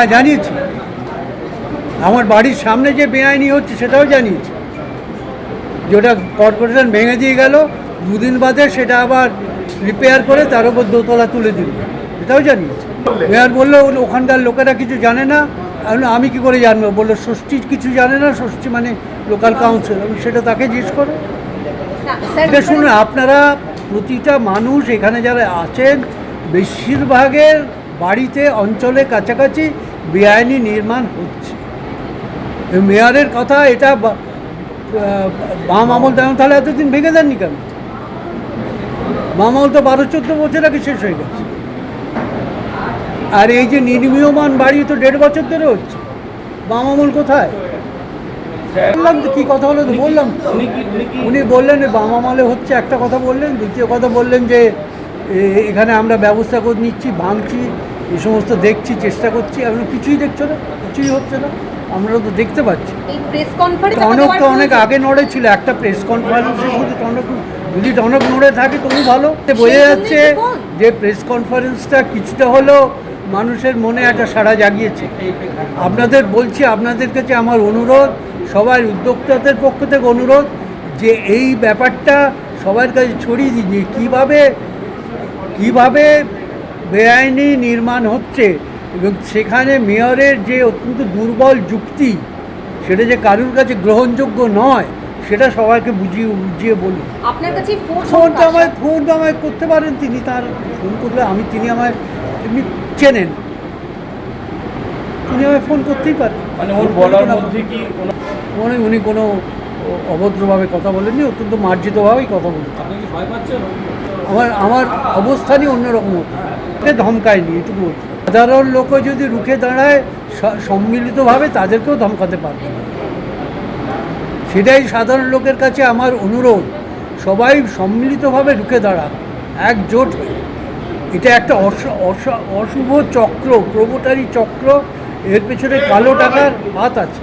হ্যাঁ জানিয়েছি। আমার বাড়ির সামনে যে বেআইনি হচ্ছে সেটাও জানিয়েছি। যেটা কর্পোরেশন ভেঙে দিয়ে গেল দুদিন বাদে সেটা আবার রিপেয়ার করে তার উপর দোতলা তুলে দিল। এটাও জানিয়েছি। মেয়র বলল ওখানকার লোকেরা কিছু জানে না। আমি কি করে জানব? বলল ষষ্ঠী কিছু জানে না ষষ্ঠী মানে লোকাল কাউন্সিল আমি সেটা তাকে জিজ্ঞেস করো। এটা শুনুন আপনারা প্রতিটা মানুষ এখানে যারা আছেন বেশিরভাগের বাড়িতে অঞ্চলে কাছাকাছি বেআইনি নির্মাণ হচ্ছে। মেয়রের কথা এটা বাম আমল তেমন তাহলে এতদিন ভেঙে দেননি কেন? বাম আমল তো বারো চোদ্দ বছর আগে শেষ হয়ে গেছে। আর এই যে নির্মীয়মান বাড়ি তো দেড় বছর ধরে হচ্ছে। বাম আমল কোথায়? বললাম তো, কী কথা হলো তো বললাম উনি বললেন বাম আমলে হচ্ছে। একটা কথা বললেন, দ্বিতীয় কথা বললেন যে এখানে আমরা ব্যবস্থা করে নিচ্ছি, ভাঙছি। এই সমস্ত দেখছি চেষ্টা করছি এখন কিছুই দেখছ না কিছুই হচ্ছে না আমরা তো দেখতে পাচ্ছি। টনক তো অনেক আগে নড়ে ছিল একটা প্রেস কনফারেন্সে শুধু টনক যদি টনক নড়ে থাকে তবু ভালো। বোঝা যাচ্ছে। যে প্রেস কনফারেন্সটা কিছুটা হলেও মানুষের মনে একটা সাড়া জাগিয়েছে। আপনাদের বলছি আপনাদের কাছে আমার অনুরোধ সবার উদ্যোক্তাদের পক্ষ থেকে অনুরোধ যে এই ব্যাপারটা সবার কাছে ছড়িয়ে দিন যে কীভাবে কীভাবে বেআইনি নির্মাণ হচ্ছে এবং সেখানে মেয়রের যে অত্যন্ত দুর্বল যুক্তি সেটা যে কারুর কাছে গ্রহণযোগ্য নয় সেটা সবাইকে বুঝিয়ে বুঝিয়ে বলুন। আপনার কাছে ফোন ফোন তো আমায় ফোন তো আমায় করতে পারেন তিনি তার ফোন করলে আমি তিনি আমায় এমনি চেনেন। তিনি আমায় ফোন করতেই পারেন। মানে ওর বলার মধ্যে কি কোনো উনি কোনো অভদ্রভাবে কথা বলেননি, অত্যন্ত মার্জিতভাবেই কথা পাচ্ছেন আমার আমার অবস্থানই অন্যরকম হতো ধমকায়নি, এটুকু বলছি। সাধারণ লোকও যদি রুখে দাঁড়ায় সম্মিলিতভাবে তাদেরকেও ধমকাতে পারবে না। সেটাই সাধারণ লোকের কাছে আমার অনুরোধ সবাই সম্মিলিতভাবে রুখে দাঁড়াক, একজোট হয়ে। এটা একটা অশুভ চক্র প্রবোটারি চক্র এর পেছনে কালো টাকার হাত আছে